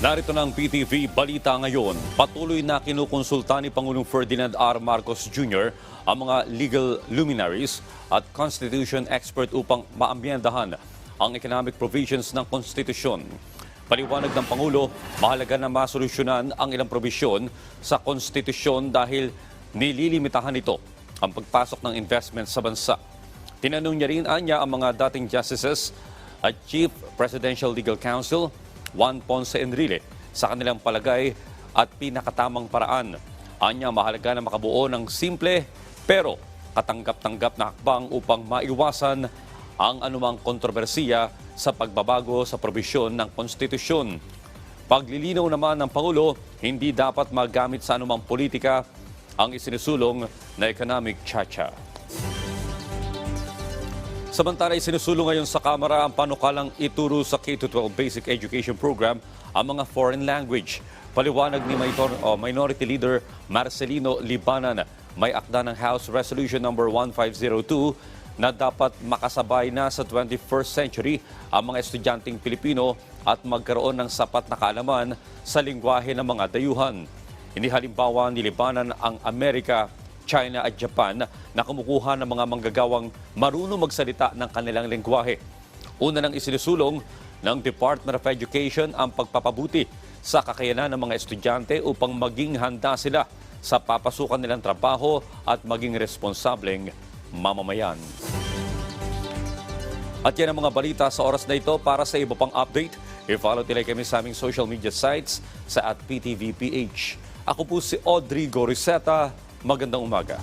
Narito ng PTV Balita ngayon. Patuloy na kinukonsulta ni Pangulong Ferdinand R. Marcos Jr. ang mga legal luminaries at constitution expert upang maamyendahan ang economic provisions ng konstitusyon. Paliwanag ng Pangulo, mahalaga na masolusyonan ang ilang probisyon sa konstitusyon dahil nililimitahan ito ang pagpasok ng investment sa bansa. Tinanong niya rin anya ang mga dating justices at Chief Presidential Legal Counsel Juan Ponce Enrile sa kanilang palagay at pinakatamang paraan. Anya mahalaga na makabuo ng simple pero katanggap-tanggap na hakbang upang maiwasan ang anumang kontrobersiya sa pagbabago sa probisyon ng konstitusyon. Paglilinaw naman ng Pangulo, hindi dapat magamit sa anumang politika ang isinusulong na economic chacha. Samantala, isinusulong ngayon sa Kamara ang panukalang ituro sa K-12 Basic Education Program ang mga foreign language. Paliwanag ni Minority Leader Marcelino Libanan, may akda ng House Resolution number 1502 na dapat makasabay na sa 21st century ang mga estudyanteng Pilipino at magkaroon ng sapat na kaalaman sa lingwahe ng mga dayuhan. Inihalimbawa ni Libanan ang Amerika, China at Japan na kumukuha ng mga manggagawang marunong magsalita ng kanilang lengguwahe. Una nang isinusulong ng Department of Education ang pagpapabuti sa kakayanan ng mga estudyante upang maging handa sila sa papasukan nilang trabaho at maging responsableng mamamayan. At yan ang mga balita sa oras na ito para sa iba pang update. I-follow nila kami sa aming social media sites sa at PTVPH. Ako po si Audrey Goriseta. Magandang umaga.